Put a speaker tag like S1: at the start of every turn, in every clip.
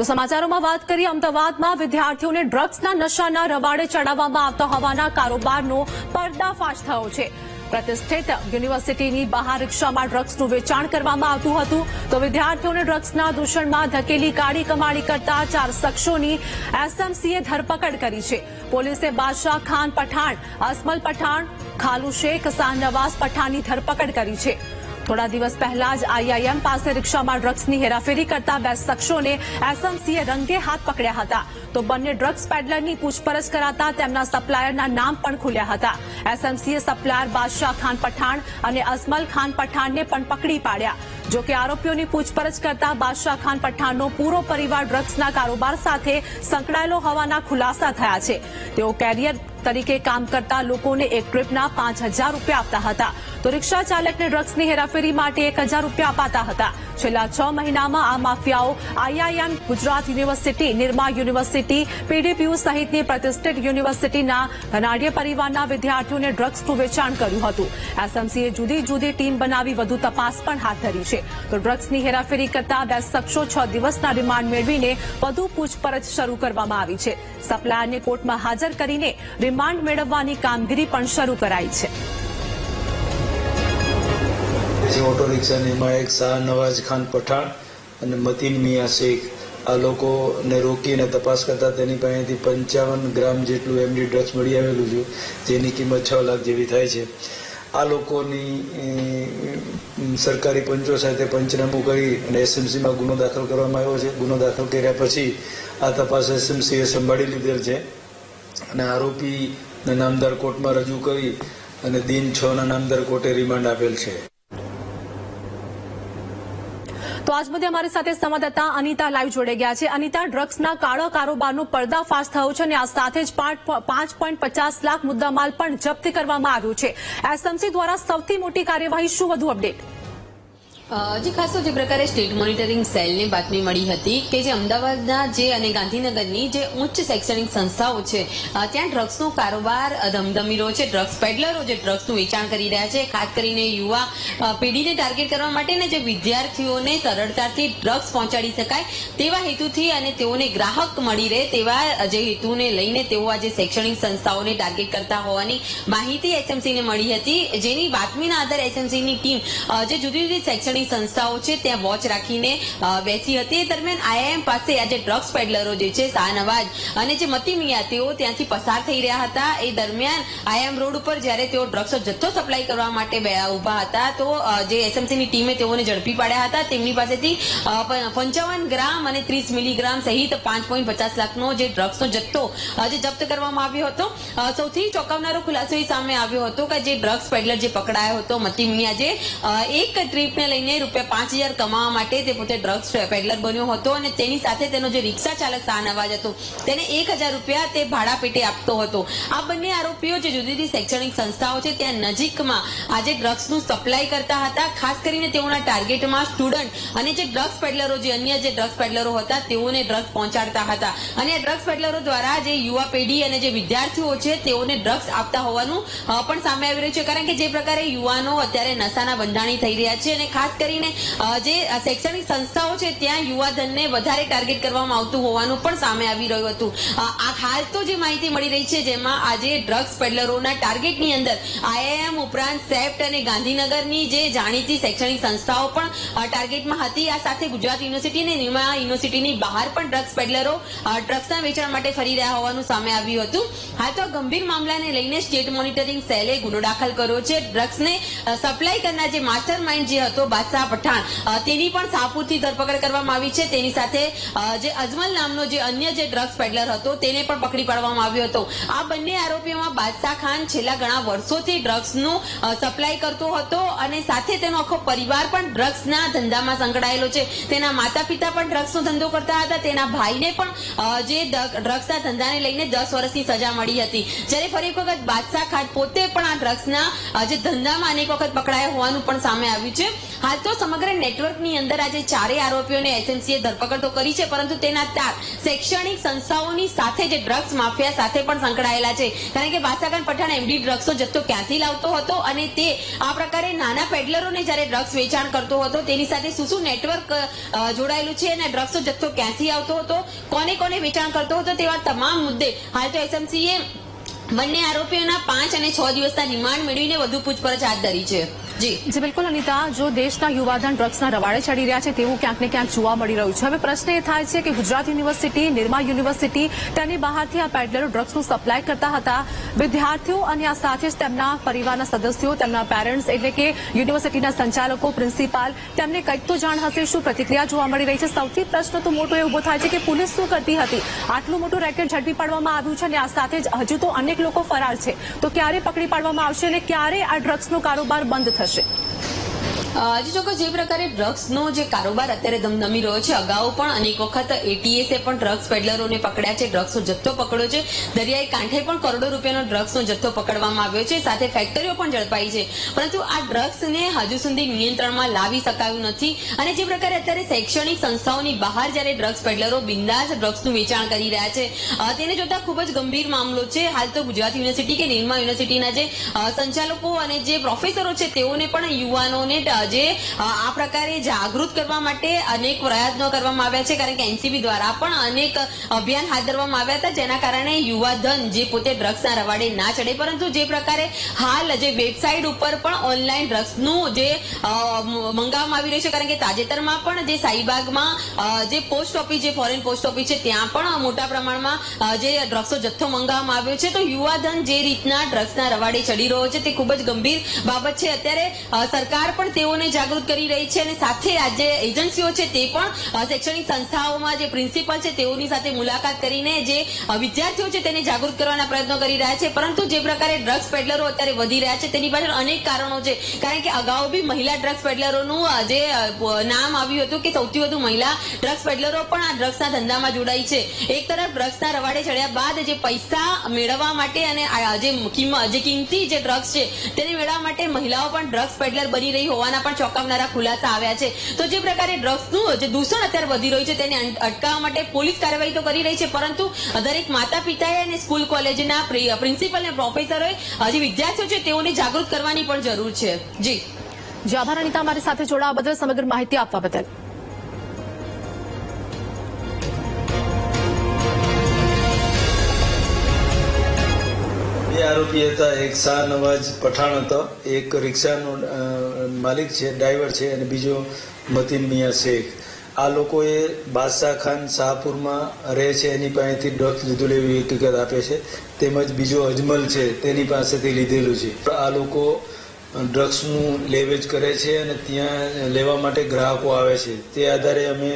S1: તો સમાચારોમાં વાત કરીએ, અમદાવાદમાં વિદ્યાર્થીઓને ડ્રગ્સના નશાના રવાડે ચડાવવામાં આવતા હોવાના કારોબારનો પર્દાફાશ થયો છે. પ્રતિષ્ઠિત યુનિવર્સિટીની બહાર રિક્ષામાં ડ્રગ્સનું વેચાણ કરવામાં આવતું હતું. તો વિદ્યાર્થીઓને ડ્રગ્સના દૂષણમાં ધકેલી કાળી કમાણી કરતા ચાર શખ્સોની એસએમસીએ ધરપકડ કરી છે. પોલીસે બાદશાહ ખાન પઠાણ, અસમલ પઠાણ ખાલુ શેખ શાહનવાઝ પઠાણની ધરપકડ કરી છે. થોડા દિવસ પહેલા જ આઈઆઈએમ પાસે રિક્ષામાં ડ્રગ્સની હેરાફેરી કરતા બે શખ્સોને એસએમસીએ રંગે હાથ પકડ્યા હતા. તો બંને ડ્રગ્સ પેડલરની પૂછપરછ કરાતા તેમના સપ્લાયરના નામ પણ ખુલ્યા હતા. એસએમસીએ સપ્લાયર બાદશાહ ખાન પઠાણ અને અસમલ ખાન પઠાણને પણ પકડી પાડ્યા. જો કે આરોપીઓની પૂછપરછ કરતા બાદશાહ ખાન પઠાણનો પૂરો પરિવાર ડ્રગ્સના કારોબાર સાથે સંકળાયેલો હોવાના ખુલાસા થયા છે. તેઓ કેરિયર તરીકે કામ કરતા લોકોને એક ટ્રીપના પાંચ હજાર રૂપિયા આપતા હતા. તો રિક્ષા ચાલકને ડ્રગ્સની હેરાફેરી માટે એક હજાર રૂપિયા અપાતા હતા. છેલ્લા છ મહિનામાં આ માફિયાઓ IIM, Gujarat university, Nirma university, PDPU સહિતની પ્રતિષ્ઠિત યુનિવર્સિટીના ધનાઢ્ય પરિવારના વિદ્યાર્થીઓને ડ્રગ્સનું વેચાણ કર્યું હતું. એસએમસીએ જુદી જુદી ટીમ બનાવી વધુ તપાસ પણ હાથ ધરી છે. તો ડ્રગ્સની હેરાફેરી કરતા બે શખ્સો છ દિવસના રિમાન્ડ મેળવીને વધુ પૂછપરછ શરૂ કરવામાં આવી છે. સપ્લાયરને કોર્ટમાં હાજર કરીને રિમાન્ડ મેળવવાની કામગીરી પણ શરૂ કરાઈ છે.
S2: પછી ઓટો રિક્ષા નિર્માયક શાહ નવાઝ ખાન પઠાણ અને મતીન મિયા શેખ. આ લોકોને રોકીને તપાસ કરતા તેની પાસેથી પંચાવન ગ્રામ જેટલું એમડી ડ્રગ્સ મળી આવેલું છે, જેની કિંમત છ લાખ જેવી થાય છે. આ લોકોની સરકારી પંચો સાથે પંચનામું કરી અને એસએમસીમાં ગુનો દાખલ કરવામાં આવ્યો છે. ગુનો દાખલ કર્યા પછી આ તપાસ એસએમસીએ સંભાળી લીધેલ છે. અને આરોપીને નામદાર કોર્ટમાં રજૂ કરી અને દિન છ નામદાર કોર્ટે રિમાન્ડ આપેલ છે.
S1: તો આજ મુદ્દે અમારી સાથે સંવાદદાતા અનિતા લાઈવ જોડે ગયા છે. અનિતા, ડ્રગ્સના કાળા કારોબારનો પર્દાફાશ થયો છે અને આ સાથે જ પાંચ પોઈન્ટ પચાસ લાખ મુદ્દામાલ પણ જપ્ત કરવામાં આવ્યું છે. એસએમસી દ્વારા સૌથી મોટી કાર્યવાહી શું? વધુ અપડેટ.
S3: જે ખાસ જે પ્રકારે સ્ટેટ મોનિટરિંગ સેલની બાતમી મળી હતી કે જે અમદાવાદના જે અને ગાંધીનગરની જે ઉચ્ચ શૈક્ષણિક સંસ્થાઓ છે ત્યાં ડ્રગ્સનો કારોબાર ધમધમી રહ્યો છે. ડ્રગ્સ પેડલરો જે ડ્રગ્સનું વેચાણ કરી રહ્યા છે, ખાસ કરીને યુવા પેઢીને ટાર્ગેટ કરવા માટે ને જે વિદ્યાર્થીઓને સરળતાથી ડ્રગ્સ પહોંચાડી શકાય તેવા હેતુથી અને તેઓને ગ્રાહક મળી રહે તેવા જે હેતુને લઈને તેઓ આજે શૈક્ષણિક સંસ્થાઓને ટાર્ગેટ કરતા હોવાની માહિતી એસએમસીને મળી હતી. જેની બાતમીના આધારે એસએમસીની ટીમ જે જુદી જુદી શૈક્ષણિક સંસ્થાઓ છે, ત્યાં વોચ રાખીને બેસી હતી. એ દરમિયાન આઈઆઈએમ પાસે આજે ડ્રગ્સ પેડલરો જે છે શાહનવાજ અને જે મતી મિયા તેઓ ત્યાંથી પસાર થઈ રહ્યા હતા. એ દરમિયાન આઈએમ રોડ ઉપર જ્યારે તેઓ ડ્રગ્સનો જથ્થો સપ્લાય કરવા માટે ઊભા હતા, તો જે એસએમસીની ટીમે તેઓને ઝડપી પાડ્યા હતા. તેમની પાસેથી પંચાવન ગ્રામ અને ત્રીસ મિલીગ્રામ સહિત પાંચ પોઈન્ટ પચાસ લાખનો જે ડ્રગ્સનો જથ્થો આજે જપ્ત કરવામાં આવ્યો હતો. સૌથી ચોંકાવનારો ખુલાસો એ સામે આવ્યો હતો કે જે ડ્રગ્સ પેડલર જે પકડાયો હતો, મતી મિયા જે એક ટ્રીપને લઈને રૂપિયા પાંચ હજાર કમાવા માટે તે પોતે ડ્રગ્સ પેડલર બન્યો હતો અને તેની સાથે તેનો જે રિક્ષા ચાલક શાહનવાજ હતો, તેને એક હજાર રૂપિયા તે ભાડા પેટે આપતો હતો. આ બંને આરોપીઓ જે જુદી જુદી શૈક્ષણિક સંસ્થાઓ છે, ત્યાં નજીકમાં આજે ડ્રગ્સનું સપ્લાય કરતા હતા. ખાસ કરીને તેઓના ટાર્ગેટમાં સ્ટુડન્ટ અને જે ડ્રગ્સ પેડલરો જે અન્ય જે ડ્રગ્સ પેડલરો હતા, તેઓને ડ્રગ્સ પહોંચાડતા હતા. અને ડ્રગ્સ પેડલરો દ્વારા જે યુવા પેઢી અને જે વિદ્યાર્થીઓ છે, તેઓને ડ્રગ્સ આપતા હોવાનું પણ સામે આવી રહ્યું છે. કારણ કે જે પ્રકારે યુવાનો અત્યારે નશાના બંધાણી થઈ રહ્યા છે અને ખાસ કરીને જે શૈક્ષણિક સંસ્થાઓ છે, ત્યાં યુવાધનને વધારે ટાર્ગેટ કરવામાં આવતું હોવાનું પણ સામે આવી રહ્યું હતું. આ હાલ તો જે માહિતી મળી રહી છે, જેમાં આજે ડ્રગ્સ પેડલરોના ટાર્ગેટની અંદર આઈઆઈએમ ઉપરાંત સેફ્ટ અને ગાંધીનગરની જે જાણીતી શૈક્ષણિક સંસ્થાઓ પણ ટાર્ગેટમાં હતી. આ સાથે ગુજરાત યુનિવર્સિટી અને નિમા યુનિવર્સિટીની બહાર પણ ડ્રગ્સ પેડલરો ડ્રગ્સના વેચાણ માટે ફરી રહ્યા હોવાનું સામે આવ્યું હતું. હાલ તો ગંભીર મામલાને લઈને સ્ટેટ મોનિટરિંગ સેલે ગુનો દાખલ કર્યો છે. ડ્રગ્સને સપ્લાય કરનાર જે માસ્ટર માઇન્ડ જે હતો બાદશાહ પઠાણ. તેની પણ સાપુરથી ધરપકડ કરવામાં આવી છે. તેની સાથે જે અજમલ નામનો જે અન્ય જે ડ્રગ્સ પેડલર હતો, તેને પણ પકડી પાડવામાં આવ્યો હતો. આ બંને આરોપીઓમાં બાદશાહ ખાન છેલ્લા ઘણા વર્ષોથી ડ્રગ્સનું સપ્લાય કરતો હતો અને સાથે તેનો આખો પરિવાર પણ ડ્રગ્સના ધંધામાં સંકળાયેલો છે. તેના માતા પિતા પણ ડ્રગ્સનો ધંધો કરતા હતા. તેના ભાઈને પણ જે ડ્રગ્સના ધંધાને લઈને દસ વર્ષની સજા મળી હતી. જ્યારે ફરી વખત બાદશાહ ખાન પોતે પણ આ ડ્રગ્સના જે ધંધામાં અનેક વખત પકડાયા હોવાનું પણ સામે આવ્યું છે. હાલ તો સમગ્ર નેટવર્કની અંદર આજે ચારેય આરોપીઓને એસએમસીએ ધરપકડ તો કરી છે, પરંતુ તેના તાર શૈક્ષણિક સંસ્થાઓની સાથે જે ડ્રગ્સ માફિયા સાથે પણ સંકળાયેલા છે. કારણ કે બાસાગન પઠાણ એમડી ડ્રગ્સનો જથ્થો ક્યાંથી લાવતો હતો અને તે આ પ્રકારે નાના પેડલરોને જ્યારે ડ્રગ્સ વેચાણ કરતો હતો, તેની સાથે શું શું નેટવર્ક જોડાયેલું છે અને ડ્રગ્સનો જથ્થો ક્યાંથી આવતો હતો, કોને કોને વેચાણ કરતો હતો તેવા તમામ મુદ્દે હાલ તો એસએમસીએ બંને આરોપીઓના પાંચ અને છ દિવસના રિમાન્ડ મેળવીને વધુ પૂછપરછ હાથ ધરી છે. જી.
S1: જી, બિલકુલ અનિતા, જો દેશના યુવાધન ડ્રગ્સના રવાડે ચડી રહ્યા છે તેવું ક્યાંક ને ક્યાંક જોવા મળી રહ્યું છે. હવે પ્રશ્ન એ થાય છે કે ગુજરાત યુનિવર્સિટી, નિરમા યુનિવર્સિટી, તેની બહારથી આ પેડલરો ડ્રગ્સનું સપ્લાય કરતા હતા. વિદ્યાર્થીઓ અને આ સાથે જ તેમના પરિવારના સદસ્યો, તેમના પેરેન્ટ્સ એટલે કે યુનિવર્સિટીના સંચાલકો, પ્રિન્સિપાલ, તેમને કંઈક તો જાણ હશે, શું પ્રતિક્રિયા જોવા મળી રહી છે? સૌથી પ્રશ્ન તો મોટો એ ઊભો થાય છે કે પોલીસ શું કરતી હતી? આટલું મોટું રેકેટ ઝડપી પાડવામાં આવ્યું છે અને આ સાથે જ હજુ તો અનેક લોકો ફરાર છે. તો ક્યારે પકડી પાડવામાં આવશે અને ક્યારે આ ડ્રગ્સનો કારોબાર બંધ થશે?
S3: અ, હજી ચોક્કસ જે પ્રકારે ડ્રગ્સનો જે કારોબાર અત્યારે ધમધમી રહ્યો છે, અગાઉ પણ અનેક વખત એટીએસે પણ ડ્રગ્સ પેડલરોને પકડ્યા છે ડ્રગ્સનો જથ્થો પકડ્યો છે. દરિયાઈ કાંઠે પણ કરોડો રૂપિયાનો ડ્રગ્સનો જથ્થો પકડવામાં આવ્યો છે. સાથે ફેક્ટરીઓ પણ ઝડપાઈ છે. પરંતુ આ ડ્રગ્સને હજુ સુધી નિયંત્રણમાં લાવી શકાયું નથી. અને જે પ્રકારે અત્યારે શૈક્ષણિક સંસ્થાઓની બહાર જ્યારે ડ્રગ્સ પેડલરો બિંદાસ ડ્રગ્સનું વેચાણ કરી રહ્યા છે તેને જોતા ખૂબ જ ગંભીર મામલો છે. હાલ તો ગુજરાત યુનિવર્સિટી કે નિર્મા યુનિવર્સિટીના જે સંચાલકો અને જે પ્રોફેસરો છે, તેઓને પણ યુવાનોને અ, જે આ પ્રકારે જાગૃત કરવા માટે અનેક પ્રયત્નો કરવામાં આવ્યા છે. કારણ કે એનસીબી દ્વારા પણ અનેક અભિયાન હાથ ધરવામાં આવ્યા હતા જેના કારણે યુવાધન જે પોતે ડ્રગ્સના રવાડે ના ચડે. પરંતુ જે પ્રકારે હાલ જે વેબસાઇટ ઉપર પણ ઓનલાઈન ડ્રગ્સનું જે મંગાવવામાં આવી રહ્યું છે કારણ કે તાજેતરમાં પણ જે સાઈબાગમાં જે પોસ્ટ ઓફિસ જે ફોરેન પોસ્ટ ઓફિસ છે ત્યાં પણ મોટા પ્રમાણમાં જે ડ્રગ્સનો જથ્થો મંગાવવામાં આવ્યો છે. તો યુવાધન જે રીતના ડ્રગ્સના રવાડે ચડી રહ્યો છે તે ખૂબ જ ગંભીર બાબત છે. અત્યારે સરકાર પણ તેઓને જાગૃત કરી રહી છે અને સાથે આજે એજન્સીઓ છે તે પણ શૈક્ષણિક સંસ્થાઓમાં જે પ્રિન્સિપલ છે તેઓની સાથે મુલાકાત કરીને જે વિદ્યાર્થીઓ છે તેને જાગૃત કરવાના પ્રયત્નો કરી રહ્યા છે. પરંતુ જે પ્રકારે ડ્રગ્સ પેડલરો અત્યારે વધી રહ્યા છે તેની પાછળ અનેક કારણો છે. કારણ કે અગાઉ બી મહિલા ડ્રગ્સ પેડલરોનું જે નામ આવ્યું હતું કે સૌથી વધુ મહિલા ડ્રગ્સ પેડલરો પણ આ ડ્રગ્સના ધંધામાં જોડાઈ છે. એક તરફ ડ્રગ્સના રવાડે ચડ્યા બાદ જે પૈસા મેળવવા માટે અને જે કિંમત, જે ડ્રગ્સ છે તેને મેળવવા માટે મહિલાઓ પણ ડ્રગ્સ પેડલર બની રહી હોવાના પણ ચોંકાવનારા ખુલાસા આવ્યા છે. તો જે પ્રકારે ડ્રગ્સનું જે દૂષણ અત્યારે વધી રહ્યું છે તેને અટકાવવા માટે પોલીસ કાર્યવાહી તો કરી રહી છે, પરંતુ દરેક માતા પિતાએ અને સ્કૂલ કોલેજના પ્રિન્સિપલ અને પ્રોફેસરોએ હજી વિદ્યાર્થીઓ છે તેઓને જાગૃત કરવાની પણ જરૂર છે. જી.
S1: જી, આભાર અનિતા. અમારી સાથે જોડાવા બદલ સમગ્ર માહિતી આપવા બદલ.
S2: બે આરોપી હતા. એક શાહ નવાજ પઠાણ હતો. એક રિક્ષાનો માલિક છે, ડ્રાઈવર છે અને બીજો મતીન મિયા શેખ. આ લોકોએ બાદશાહ ખાન શાહપુરમાં રહે છે. એની પાસેથી ડ્રગ્સ લીધું એવી હકીકત આપે છે. તેમજ બીજો અજમલ છે, તેની પાસેથી લીધેલું છે. આ લોકો ડ્રગ્સનું લેવેજ કરે છે અને ત્યાં લેવા માટે ગ્રાહકો આવે છે. તે આધારે અમે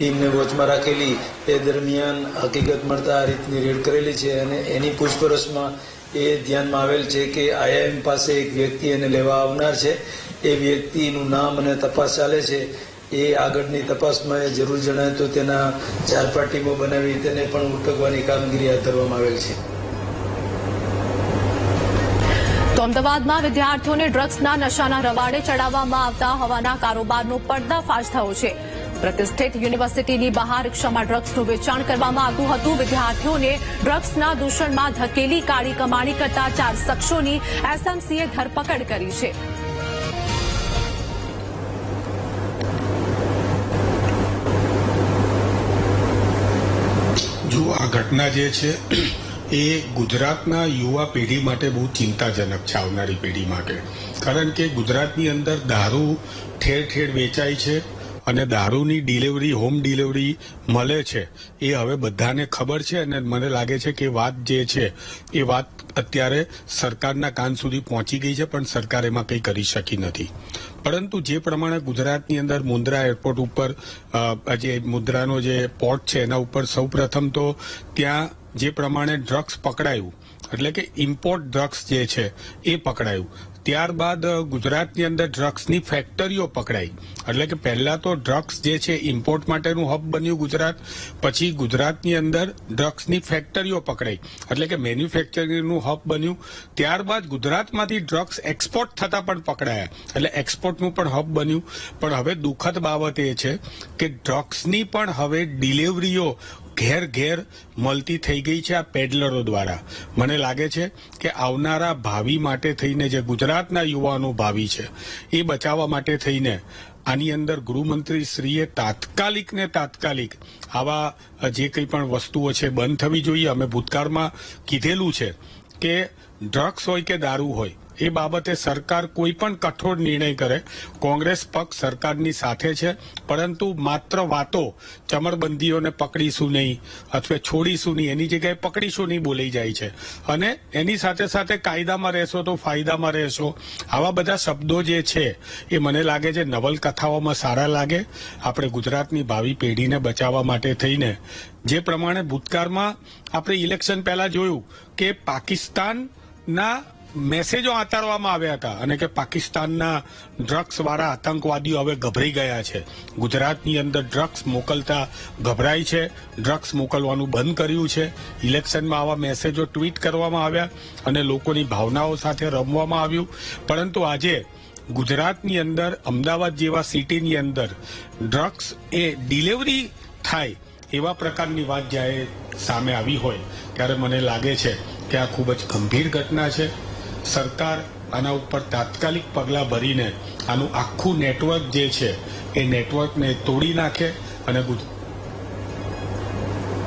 S2: ટીમને વોચમાં રાખેલી એ દરમિયાન હકીકત મળતા આ રીતની રેડ કરેલી છે અને એની પૂછપરછમાં એ ધ્યાનમાં આવેલ છે કે આઈઆઈએમ પાસે એક વ્યક્તિ એને લેવા આવનાર છે. એ વ્યક્તિનું નામ અને તપાસ ચાલે છે. એ આગળની તપાસમાં એ જરૂર જણાય તો તેના ચાર પાંચ ટીમો બનાવી તેને પણ ઉટકવાની કામગીરી હાથ ધરવામાં આવેલ છે.
S1: તો અમદાવાદમાં વિદ્યાર્થીઓને ડ્રગ્સના નશાના રવાડે ચડાવવામાં આવતા હોવાના કારોબારનો પર્દાફાશ થયો છે. પ્રતિષ્ઠિત યુનિવર્સિટીની બહાર રિક્ષામાં ડ્રગ્સનું વેચાણ કરવામાં આવતું હતું. વિદ્યાર્થીઓને ડ્રગ્સના દૂષણમાં ધકેલી કાળી કમાણી કરતા ચાર શખ્સોની એસએમસીએ ધરપકડ કરી છે.
S4: જો આ ઘટના જે છે, એ ગુજરાતના યુવા પેઢી માટે બહુ ચિંતાજનક છે આવનારી પેઢી માટે. કારણ કે ગુજરાતની અંદર દારૂ ઠેર ઠેર વેચાય છે. અને દારૂની ડિલિવરી, હોમ ડિલિવરી મળે છે, એ હવે બધાને ખબર છે અને મને લાગે છે કે વાત જે છે, એ વાત અત્યારે સરકારના કાન સુધી પહોંચી ગઈ છે, પણ સરકાર એમાં કંઈ કરી શકી નથી. પરંતુ જે પ્રમાણે ગુજરાતની અંદર મુન્દ્રા એરપોર્ટ ઉપર જે મુન્દ્રાનો જે પોર્ટ છે, એના ઉપર સૌપ્રથમ તો ત્યાં જે પ્રમાણે ડ્રગ્સ પકડાયું, એટલે કે ઇમ્પોર્ટ ડ્રગ્સ જે છે, એ પકડાયું. ત્યારબાદ ગુજરાતની અંદર ડ્રગ્સની ફેક્ટરીઓ પકડાઈ. એટલે કે પહેલા તો ડ્રગ્સ જે છે, ઇમ્પોર્ટ માટેનું હબ બન્યું ગુજરાત. પછી ગુજરાતની અંદર ડ્રગ્સની ફેક્ટરીઓ પકડાઈ. એટલે કે મેન્યુફેક્ચરિંગનું હબ બન્યું. ત્યારબાદ ગુજરાતમાંથી ડ્રગ્સ એક્સપોર્ટ થતા પણ પકડાયા. એટલે એક્સપોર્ટનું પણ હબ બન્યું. પણ હવે દુઃખદ બાબત એ છે કે ડ્રગ્સની પણ હવે ડિલિવરીઓ ઘેર ઘેર મળતી થઈ ગઈ છે આ પેડલરો દ્વારા. મને લાગે છે કે આવનારા ભાવિ માટે થઈને જે ગુજરાતના યુવાનો ભાવિ છે, એ બચાવવા માટે થઈને આની અંદર ગૃહમંત્રી શ્રીએ તાત્કાલિક ને તાત્કાલિક આવા જે કંઈ પણ વસ્તુઓ છે બંધ થવી જોઈએ. અમે ભૂતકાળમાં કીધેલું છે કે ડ્રગ્સ હોય કે દારૂ હોય એ બાબતે સરકાર કોઈ પણ કઠોર નિર્ણય કરે, કોંગ્રેસ પક્ષ સરકારની સાથે છે, પરંતુ માત્ર વાતો ચમરબંધીઓને પકડીશું નહીં, અથવા છોડીશું નહીં, એની જગ્યાએ પકડીશું નહીં બોલાઈ જાય છે. અને એની સાથે સાથે કાયદામાં રહેશો તો ફાયદામાં રહેશો. આવા બધા શબ્દો જે છે, એ મને લાગે છે નવલકથાઓમાં સારા લાગે. આપણે ગુજરાતની ભાવિ પેઢીને બચાવવા માટે થઈને, જે પ્રમાણે ભૂતકાળમાં આપણે ઇલેક્શન પહેલા જોયું કે પાકિસ્તાનના મેસેજો આતારવામાં આવ્યા હતા અને કે પાકિસ્તાનના ડ્રગ્સ વાળા આતંકવાદીઓ હવે ગભરાઈ ગયા છે. ગુજરાતની અંદર ડ્રગ્સ મોકલતા ગભરાય છે, ડ્રગ્સ મોકલવાનું બંધ કર્યું છે. ઇલેક્શનમાં આવા મેસેજો ટ્વીટ કરવામાં આવ્યા અને લોકોની ભાવનાઓ સાથે રમવામાં આવ્યું. પરંતુ આજે ગુજરાતની અંદર, અમદાવાદ જેવા સિટીની અંદર ડ્રગ્સ એ ડિલિવરી થાય એવા પ્રકારની વાત જ્યારે સામે આવી હોય, ત્યારે મને લાગે છે કે આ ખૂબ જ ગંભીર ઘટના છે. સરકાર આના ઉપર તાત્કાલિક પગલાં ભરીને આનું આખું નેટવર્ક જે છે, એ નેટવર્કને તોડી નાખે અને